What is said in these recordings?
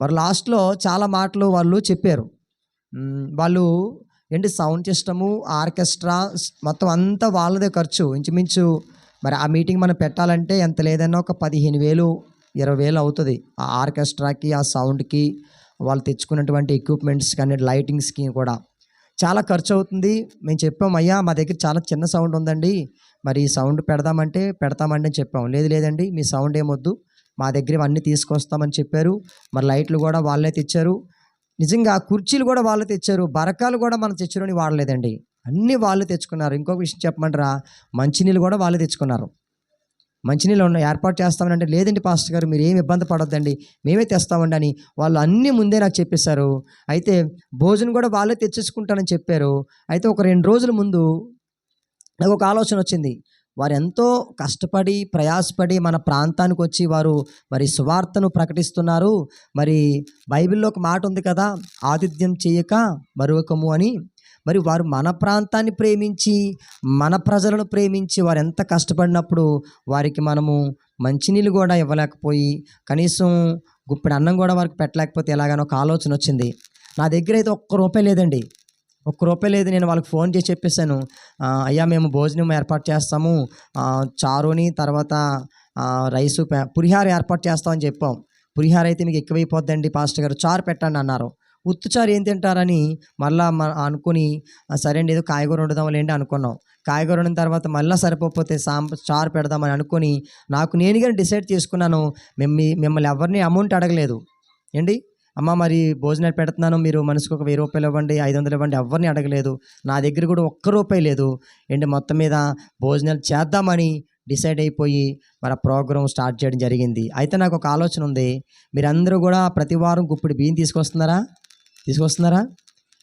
వారు లాస్ట్లో చాలా మాటలు వాళ్ళు చెప్పారు. వాళ్ళు ఏంటి సౌండ్ సిస్టము ఆర్కెస్ట్రా మొత్తం అంతా వాళ్ళదే ఖర్చు. ఇంచుమించు మరి ఆ మీటింగ్ మనం పెట్టాలంటే ఎంత లేదన్నా ఒక పదిహేను వేలు ఇరవై వేలు అవుతుంది. ఆ ఆర్కెస్ట్రాకి ఆ సౌండ్కి వాళ్ళు తెచ్చుకున్నటువంటి ఎక్విప్మెంట్స్ కానీ లైటింగ్స్కి కూడా. చాలా ఖర్చు అవుతుంది. మేము చెప్పాం అయ్యా మా దగ్గర చాలా చిన్న సౌండ్ ఉందండి. మరి ఈ సౌండ్ పెడదామంటే పెడతామండి అని చెప్పాం. లేదు లేదండి మీ సౌండ్ ఏమొద్దు. మా దగ్గర ఇవన్నీ తీసుకొస్తామని చెప్పారు. మరి లైట్లు కూడా వాళ్ళే తెచ్చారు. నిజంగా కుర్చీలు కూడా వాళ్ళే తెచ్చారు. బరకాలు కూడా మనం తెచ్చారని వాడలేదండి. అన్నీ వాళ్ళు తెచ్చుకున్నారు. ఇంకొక విషయం చెప్పమంటారా? మంచినీళ్ళు కూడా వాళ్ళే తెచ్చుకున్నారు. మంచినీళ్ళు ఉన్న ఏర్పాటు చేస్తామని అంటే లేదండి పాస్టర్ గారు మీరు ఏమి ఇబ్బంది పడొద్దండి. మేమే తెస్తామండి అని వాళ్ళు అన్నీ ముందే నాకు చెప్పేశారు. అయితే భోజనం కూడా వాళ్ళే తెచ్చేసుకుంటానని చెప్పారు. అయితే ఒక రెండు రోజుల ముందు నాకు ఒక ఆలోచన వచ్చింది. వారు ఎంతో కష్టపడి ప్రయాసపడి మన ప్రాంతానికి వచ్చి వారు మరి సువార్తను ప్రకటిస్తున్నారు. మరి బైబిల్లో ఒక మాట ఉంది కదా ఆతిథ్యం చేయక మరొకము అని. మరి వారు మన ప్రాంతాన్ని ప్రేమించి మన ప్రజలను ప్రేమించి వారు ఎంత కష్టపడినప్పుడు వారికి మనము మంచినీళ్ళు కూడా ఇవ్వలేకపోయి కనీసం గుప్పెడు అన్నం కూడా వారికి పెట్టలేకపోతే ఎలాగని ఒక ఆలోచన వచ్చింది. నా దగ్గర అయితే ఒక్క రూపాయి లేదండి. ఒక్క రూపాయి లేదు నేను వాళ్ళకి ఫోన్ చేసి చెప్పేశాను. అయ్యా మేము భోజనం ఏర్పాటు చేస్తాము. చారుని తర్వాత రైసు పులిహార ఏర్పాటు చేస్తామని చెప్పాం. పులిహార అయితే మీకు ఎక్కువైపోద్దండి పాస్టర్ గారు. చారు పెట్టండి అన్నారు. ఉత్తు చారు ఏం తింటారని మళ్ళా అనుకుని సరే అండి ఏదో కాయగూర వండుదాంలేండి అనుకున్నాం. కాయగూర వండిన తర్వాత మళ్ళీ సరిపోతే సాం చారు పెడదామని అనుకుని నాకు నేనుగా డిసైడ్ చేసుకున్నాను. మేము మిమ్మల్ని ఎవరిని అమౌంట్ అడగలేదు. ఏంటి? అమ్మ మరి భోజనాలు పెడుతున్నాను మీరు మనసుకు ఒక వెయ్యి రూపాయలు ఇవ్వండి ఐదు వందలు ఇవ్వండి ఎవరిని అడగలేదు. నా దగ్గర కూడా ఒక్క రూపాయి లేదు. ఏంటి మొత్తం మీద భోజనాలు చేద్దామని డిసైడ్ అయిపోయి మన ప్రోగ్రామ్ స్టార్ట్ చేయడం జరిగింది. అయితే నాకు ఒక ఆలోచన ఉంది. మీరందరూ కూడా ప్రతి వారం గుప్పిడి బియ్యం తీసుకొస్తున్నారా? తీసుకొస్తున్నారా?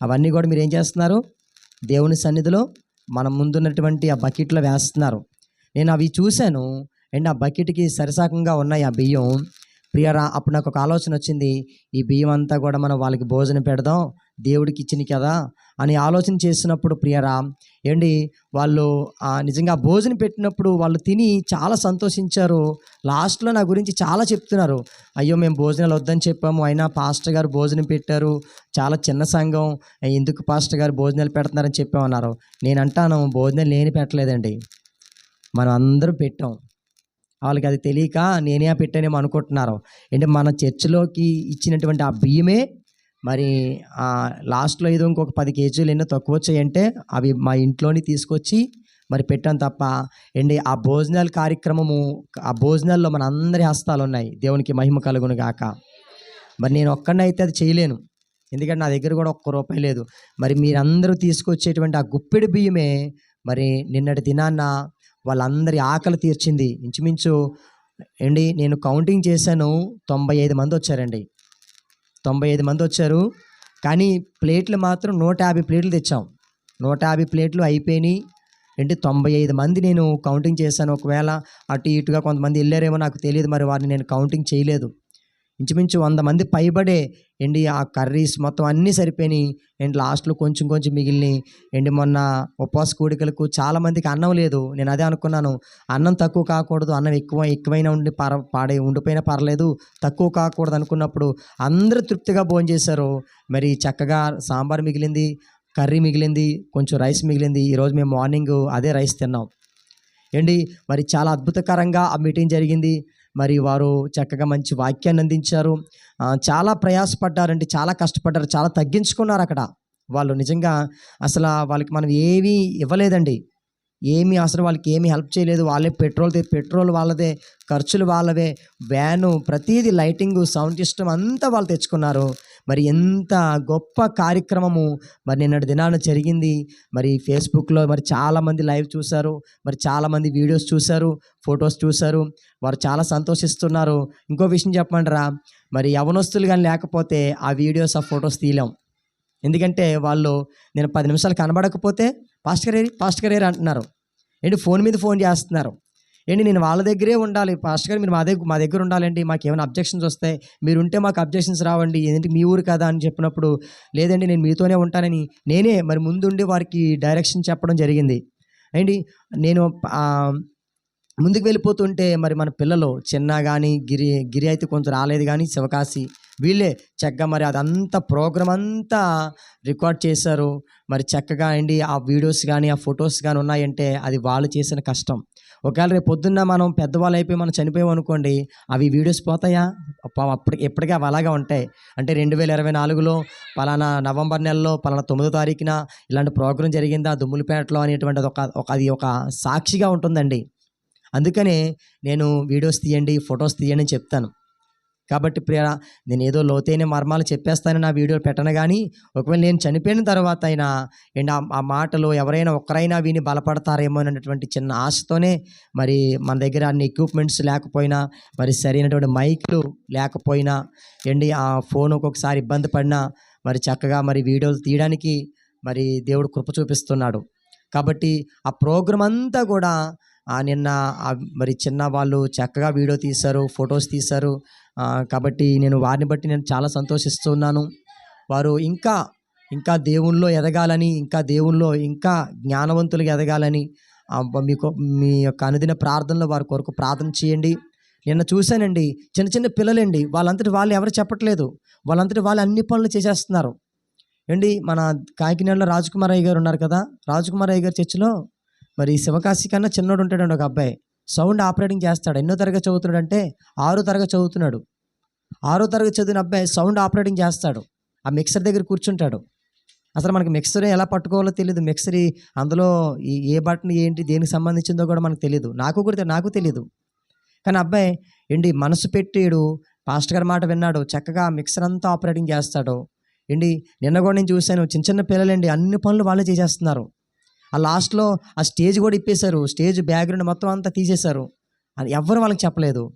అవన్నీ కూడా మీరు ఏం చేస్తున్నారు? దేవుని సన్నిధిలో మన ముందున్నటువంటి ఆ బకెట్లో వేస్తున్నారు. నేను అవి చూశాను. అండ్ ఆ బకెట్కి సరిసాకంగా ఉన్నాయి ఆ బియ్యం. ప్రియరా అప్పుడు నాకు ఒక ఆలోచన వచ్చింది. ఈ బియ్యం అంతా కూడా మనం వాళ్ళకి భోజనం పెడదాం దేవుడికి ఇచ్చింది కదా అని ఆలోచన చేసినప్పుడు ప్రియరా ఏంటి వాళ్ళు నిజంగా భోజనం పెట్టినప్పుడు వాళ్ళు తిని చాలా సంతోషించారు. లాస్ట్లో నా గురించి చాలా చెప్తున్నారు. అయ్యో మేము భోజనాలు వద్దని చెప్పాము. అయినా పాస్టర్ గారు భోజనం పెట్టారు. చాలా చిన్న సంఘం. ఎందుకు పాస్టర్ గారు భోజనాలు పెడుతున్నారని చెప్పామన్నారు. నేను అంటాను భోజనాలు నేను పెట్టలేదండి. మనం అందరూ పెట్టాం. వాళ్ళకి అది తెలియక నేనే పెట్టానేమో అనుకుంటున్నారు. అంటే మన చర్చిలోకి ఇచ్చినటువంటి ఆ బియ్యమే మరి ఆ లాస్ట్లో ఏదో ఇంకొక పది కేజీలు ఎన్నో తక్కువ వచ్చాయంటే అవి మా ఇంట్లోని తీసుకొచ్చి మరి పెట్టాను తప్ప. ఏంటి ఆ భోజనాల కార్యక్రమము ఆ భోజనాల్లో మన అందరి హస్తాలు ఉన్నాయి. దేవునికి మహిమ కలుగును గాక. మరి నేను ఒక్కడనైతే అది చేయలేను. ఎందుకంటే నా దగ్గర కూడా ఒక్క రూపాయి లేదు. మరి మీరందరూ తీసుకొచ్చేటువంటి ఆ గుప్పెడి బియ్యమే మరి నిన్నటి దినాన్న వాళ్ళందరి ఆకలి తీర్చింది. ఇంచుమించు ఏంటి నేను కౌంటింగ్ చేశాను తొంభై ఐదు మంది వచ్చారండి. తొంభై ఐదు మంది వచ్చారు. కానీ ప్లేట్లు మాత్రం నూట యాభై ప్లేట్లు తెచ్చాం. నూట యాభై ప్లేట్లు అయిపోయినాయి. ఏంటి తొంభై ఐదు మంది నేను కౌంటింగ్ చేశాను. ఒకవేళ అటు ఇటుగా కొంతమంది వెళ్ళారేమో నాకు తెలియదు మరి వారిని నేను కౌంటింగ్ చేయలేదు. ఇంచుమించు వంద మంది పైబడే ఏంటి ఆ కర్రీస్ మొత్తం అన్నీ సరిపోయినాయి. ఏంటి లాస్ట్లో కొంచెం కొంచెం మిగిలినాయి. ఏంటి మొన్న ఉపవాస కూడికలకు చాలా మందికి అన్నం లేదు. నేను అదే అనుకున్నాను. అన్నం తక్కువ కాకూడదు. అన్నం ఎక్కువ ఎక్కువైనా ఉండి పర పాడే ఉండిపోయినా పర్లేదు. తక్కువ కాకూడదు అనుకున్నప్పుడు అందరూ తృప్తిగా భోజనం చేశారు. మరి చక్కగా సాంబార్ మిగిలింది కర్రీ మిగిలింది కొంచెం రైస్ మిగిలింది. ఈరోజు మేము మార్నింగ్ అదే రైస్ తిన్నాం. ఏంటి మరి చాలా అద్భుతకరంగా ఆ మీటింగ్ జరిగింది. మరి వారు చక్కగా మంచి వాక్యాన్ని అందించారు. చాలా ప్రయాసపడ్డారండి చాలా కష్టపడ్డారు చాలా తగ్గించుకున్నారు అక్కడ. వాళ్ళు నిజంగా అసలు వాళ్ళకి మనం ఏమీ ఇవ్వలేదండి. ఏమీ అసలు వాళ్ళకి ఏమీ హెల్ప్ చేయలేదు. వాళ్ళే పెట్రోల్ పెట్రోల్ వాళ్ళదే ఖర్చులు వాళ్ళవే వ్యాను ప్రతిదీ లైటింగ్ సౌండ్ సిస్టమ్ అంతా వాళ్ళు తెచ్చుకున్నారు. మరి ఎంత గొప్ప కార్యక్రమము మరి నిన్నటి దినాన జరిగింది. మరి ఫేస్బుక్లో మరి చాలామంది లైవ్ చూశారు. మరి చాలామంది వీడియోస్ చూశారు. ఫొటోస్ చూశారు. వారు చాలా సంతోషిస్తున్నారు. ఇంకో విషయం చెప్పమంటారా? మరి యవనస్తులు కానీ లేకపోతే ఆ వీడియోస్ ఆ ఫొటోస్ తీయలేం. ఎందుకంటే వాళ్ళు నేను పది నిమిషాలు కనబడకపోతే పాస్ట్ గారు పాస్ట్ గారు అంటున్నారు. ఏంటి? ఫోన్ మీద ఫోన్ చేస్తున్నారు. ఏంటి నేను వాళ్ళ దగ్గరే ఉండాలి. పాస్టర్ గారు మీరు మా దగ్గర మా దగ్గర ఉండాలండి. మాకు ఏమైనా అబ్జెక్షన్స్ వస్తాయి మీరు ఉంటే మాకు అబ్జెక్షన్స్ రావండి. ఏంటి మీ ఊరు కదా అని చెప్పినప్పుడు లేదండి నేను మీతోనే ఉంటానని నేనే మరి ముందుండి వారికి డైరెక్షన్ చెప్పడం జరిగింది. ఏంటి నేను ముందుకు వెళ్ళిపోతుంటే మరి మన పిల్లలు చిన్న కానీ గిరి గిరి అయితే కొంచెం రాలేదు కానీ శివకాశి వీళ్ళే చక్కగా మరి అదంతా ప్రోగ్రామ్ అంతా రికార్డ్ చేశారు. మరి చక్కగా అండి ఆ వీడియోస్ కానీ ఆ ఫొటోస్ కానీ ఉన్నాయంటే అది వాళ్ళు చేసిన కష్టం. ఒకవేళ రేపు పొద్దున్న మనం పెద్దవాళ్ళు అయిపోయి మనం చనిపోయాం అనుకోండి అవి వీడియోస్ పోతాయా? అప్ప- అప్పటి ఎప్పటికీ అవి అలాగే ఉంటాయి. అంటే రెండు వేల ఇరవై నాలుగులో పలానా నవంబర్ నెలలో పలానా తొమ్మిదో తారీఖున ఇలాంటి ప్రోగ్రాం జరిగిందా? దుమ్ములపేటలో అనేటువంటిది ఒక ఒక అది ఒక సాక్షిగా ఉంటుందండి. అందుకనే నేను వీడియోస్ తీయండి ఫొటోస్ తీయండి అని చెప్తాను. కాబట్టి ప్రియ నేను ఏదో లోతైన మర్మాలు చెప్పేస్తానని నా వీడియో పెట్టను కానీ ఒకవేళ నేను చనిపోయిన తర్వాత అయినా అండ్ ఆ- మాటలు ఎవరైనా ఒక్కరైనా విని బలపడతారేమో అనేటువంటి చిన్న ఆశతోనే మరి మన దగ్గర అన్ని ఎక్విప్మెంట్స్ లేకపోయినా మరి సరైనటువంటి మైక్లు లేకపోయినా అండి ఆ ఫోన్ ఒక్కొక్కసారి ఇబ్బంది పడినా మరి చక్కగా మరి వీడియోలు తీయడానికి మరి దేవుడు కృప చూపిస్తున్నాడు. కాబట్టి ఆ ప్రోగ్రాం అంతా కూడా నిన్న మరి చిన్న వాళ్ళు చక్కగా వీడియో తీశారు ఫొటోస్ తీశారు. కాబట్టి నేను వారిని బట్టి నేను చాలా సంతోషిస్తున్నాను. వారు ఇంకా ఇంకా దేవుల్లో ఎదగాలని ఇంకా దేవుల్లో ఇంకా జ్ఞానవంతులుగా ఎదగాలని మీకు మీ యొక్క అనుదిన ప్రార్థనలో వారి కొరకు ప్రార్థన చేయండి. నిన్న చూశానండి చిన్న చిన్న పిల్లలండి వాళ్ళంతటి వాళ్ళు ఎవరు చెప్పట్లేదు. వాళ్ళంతటి వాళ్ళు అన్ని పనులు చేసేస్తున్నారు. ఏండి మన కాకినాడలో రాజకుమార్ అయ్య గారు ఉన్నారు కదా? రాజకుమార్ అయ్య గారి చర్చిలో మరి శివకాశి కన్నా చిన్నోడు ఉంటాడండి ఒక అబ్బాయి. సౌండ్ ఆపరేటింగ్ చేస్తాడు. ఎన్నో తరగతి చదువుతున్నాడు అంటే ఆరో తరగతి చదువుతున్నాడు. ఆరో తరగతి చదివిన అబ్బాయి సౌండ్ ఆపరేటింగ్ చేస్తాడు. ఆ మిక్సర్ దగ్గర కూర్చుంటాడు. అసలు మనకి మిక్సర్ ఎలా పట్టుకోవాలో తెలియదు మిక్సర్ అందులో ఏ బటన్ ఏంటి దేనికి సంబంధించిందో కూడా మనకు తెలియదు నాకు కూడా నాకు తెలియదు కానీ అబ్బాయి ఏంటి మనసు పెట్టాడు పాస్టర్ గారి మాట విన్నాడు. చక్కగా మిక్సర్ అంతా ఆపరేటింగ్ చేస్తాడు. ఏంటి నిన్న కూడా నేను చూశాను చిన్న చిన్న పిల్లలండి అన్ని పనులు వాళ్ళే చేసేస్తున్నారు. ఆ లాస్ట్లో ఆ స్టేజ్ కూడా ఇప్పేశారు. స్టేజ్ బ్యాక్గ్రౌండ్ మొత్తం అంతా తీసేశారు. అది ఎవ్వరు వాళ్ళకి చెప్పలేదు.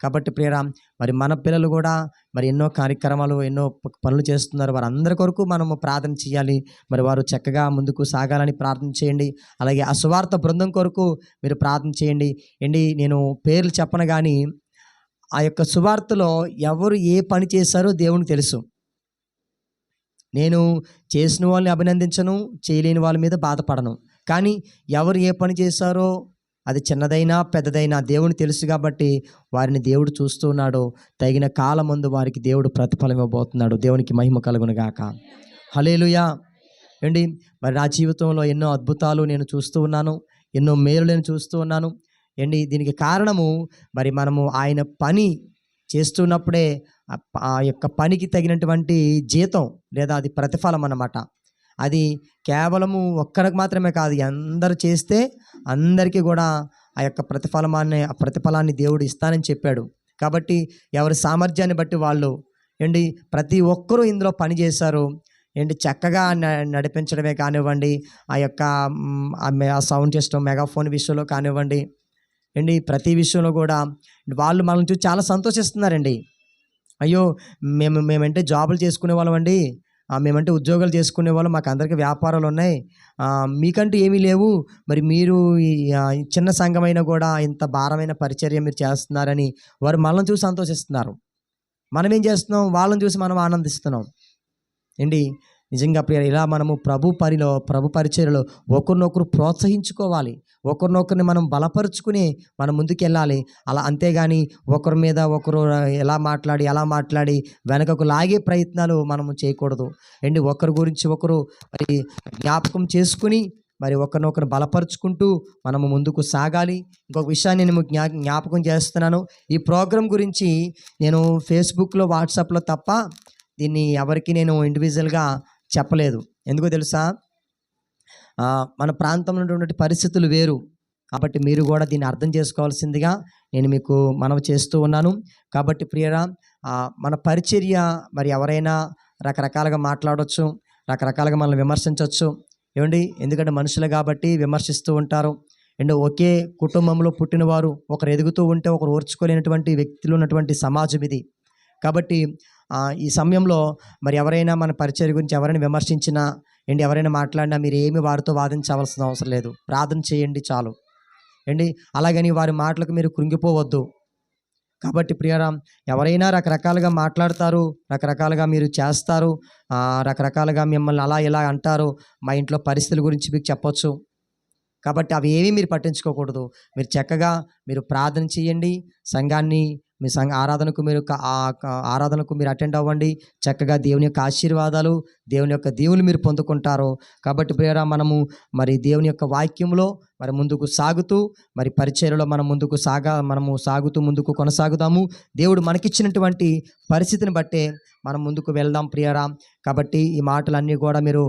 కాబట్టి ప్రియరా మరి మన పిల్లలు కూడా మరి ఎన్నో కార్యక్రమాలు ఎన్నో పనులు చేస్తున్నారు. వారందరి కొరకు మనము ప్రార్థన చేయాలి. మరి వారు చక్కగా ముందుకు సాగాలని ప్రార్థన చేయండి. అలాగే ఆ సువార్త బృందం కొరకు మీరు ప్రార్థన చేయండి. ఏంటి నేను పేర్లు చెప్పను కానీ ఆ యొక్క సువార్తలో ఎవరు ఏ పని చేశారో దేవునికి తెలుసు. నేను చేసిన వాళ్ళని అభినందించను చేయలేని వాళ్ళ మీద బాధపడను. కానీ ఎవరు ఏ పని చేశారో అది చిన్నదైనా పెద్దదైనా దేవుని తెలుసు కాబట్టి వారిని దేవుడు చూస్తున్నాడు తగిన కాలం ముందు వారికి దేవుడు ప్రతిఫలం ఇవ్వబోతున్నాడు. దేవునికి మహిమ కలుగునుగాక హలేలుయా ఏంటి మరి నా జీవితంలో ఎన్నో అద్భుతాలు నేను చూస్తూ ఉన్నాను. ఎన్నో మేలు నేను చూస్తూ ఉన్నాను. ఏంటి దీనికి కారణము మరి మనము ఆయన పని చేస్తున్నప్పుడే ఆ యొక్క పనికి తగినటువంటి జీతం లేదా అది ప్రతిఫలం అన్నమాట. అది కేవలము ఒక్కరికి మాత్రమే కాదు అందరూ చేస్తే అందరికీ కూడా ఆ యొక్క ప్రతిఫలమాన్ని ఆ ప్రతిఫలాన్ని దేవుడు ఇస్తానని చెప్పాడు. కాబట్టి ఎవరి సామర్థ్యాన్ని బట్టి వాళ్ళు ఏంటి ప్రతి ఒక్కరూ ఇందులో పని చేశారు. ఏంటి చక్కగా నడిపించడమే కానివ్వండి ఆ యొక్క ఆ ఆ సౌండ్ సిస్టమ్ మెగాఫోన్ విషయంలో కానివ్వండి ఏంటి ప్రతి విషయంలో కూడా వాళ్ళు మనల్ని చూసి చాలా సంతోషిస్తున్నారండి. అయ్యో మేము మేమంటే జాబులు చేసుకునే వాళ్ళం అండి. మేమంటే ఉద్యోగాలు చేసుకునే వాళ్ళం. మాకు అందరికీ వ్యాపారాలు ఉన్నాయి. మీకంటూ ఏమీ లేవు. మరి మీరు ఈ చిన్న సంఘమైనా కూడా ఇంత భారమైన పరిచర్య మీరు చేస్తున్నారని వారు మనల్ని చూసి సంతోషిస్తున్నారు. మనం ఏం చేస్తున్నాం? వాళ్ళని చూసి మనం ఆనందిస్తున్నాం. ఏంటి? నిజంగా ప్రియ ఇలా మనము ప్రభు పనిలో ప్రభు పరిచర్యలో ఒకరినొకరు ప్రోత్సహించుకోవాలి. ఒకరినొకరిని మనం బలపరుచుకుని మనం ముందుకెళ్ళాలి. అలా అంతేగాని ఒకరి మీద ఒకరు ఎలా మాట్లాడి ఎలా మాట్లాడి వెనకకు లాగే ప్రయత్నాలు మనము చేయకూడదు. అండి ఒకరి గురించి ఒకరు మరి జ్ఞాపకం చేసుకుని మరి ఒకరినొకరు బలపరుచుకుంటూ మనము ముందుకు సాగాలి. ఇంకొక విషయాన్ని నేను జ్ఞా జ్ఞాపకం చేస్తున్నాను. ఈ ప్రోగ్రాం గురించి నేను ఫేస్బుక్లో వాట్సాప్లో తప్ప దీన్ని ఎవరికి నేను ఇండివిజువల్గా చెప్పలేదు. ఎందుకో తెలుసా? మన ప్రాంతంలో ఉన్నటువంటి పరిస్థితులు వేరు. కాబట్టి మీరు కూడా దీన్ని అర్థం చేసుకోవాల్సిందిగా నేను మీకు మనవి చేస్తూ ఉన్నాను. కాబట్టి ప్రియరా మన పరిచర్య మరి ఎవరైనా రకరకాలుగా మాట్లాడవచ్చు రకరకాలుగా మనల్ని విమర్శించవచ్చు ఏమండి? ఎందుకంటే మనుషులు కాబట్టి విమర్శిస్తూ ఉంటారు. అండ్ ఒకే కుటుంబంలో పుట్టినవారు ఒకరు ఎదుగుతూ ఉంటే ఒకరు ఓర్చుకోలేనటువంటి వ్యక్తులు ఉన్నటువంటి సమాజం ఇది. కాబట్టి ఈ సమయంలో మరి ఎవరైనా మన పరిచయం గురించి ఎవరైనా విమర్శించినా ఏంటి ఎవరైనా మాట్లాడినా మీరు ఏమి వారితో వాదించవలసిన అవసరం లేదు. ప్రార్థన చేయండి చాలు. ఏంటి అలాగని వారి మాటలకు మీరు కృంగిపోవద్దు. కాబట్టి ప్రియరామ్ ఎవరైనా రకరకాలుగా మాట్లాడతారు రకరకాలుగా మీరు చేస్తారు రకరకాలుగా మిమ్మల్ని అలా ఇలా అంటారు మా ఇంట్లో పరిస్థితుల గురించి మీకు చెప్పొచ్చు. కాబట్టి అవి ఏమీ మీరు పట్టించుకోకూడదు. మీరు చక్కగా మీరు ప్రార్థన చేయండి సంఘాన్ని మీ సంఘ ఆరాధనకు మీరు ఆరాధనకు మీరు అటెండ్ అవ్వండి. చక్కగా దేవుని యొక్క ఆశీర్వాదాలు దేవుని యొక్క దేవులు మీరు పొందుకుంటారు. కాబట్టి ప్రియరా మనము మరి దేవుని యొక్క వాక్యంలో మరి ముందుకు సాగుతూ మరి పరిచయలో మనం ముందుకు సాగా మనము సాగుతూ ముందుకు కొనసాగుదాము. దేవుడు మనకిచ్చినటువంటి పరిస్థితిని బట్టే మనం ముందుకు వెళ్దాం ప్రియరా కాబట్టి ఈ మాటలన్నీ కూడా మీరు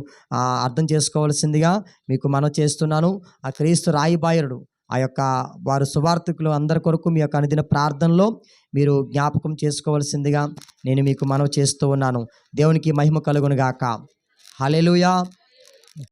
అర్థం చేసుకోవాల్సిందిగా మీకు మనం చేస్తున్నాను. ఆ క్రీస్తు రాయిబాయరుడు ఆ యొక్క వారు సువార్థికులు అందరి కొరకు మీ యొక్క అనుదిన ప్రార్థనలో మీరు జ్ఞాపకం చేసుకోవాల్సిందిగా నేను మీకు మనవి చేస్తూ ఉన్నాను. దేవునికి మహిమ కలుగునుగాక. హలెలుయా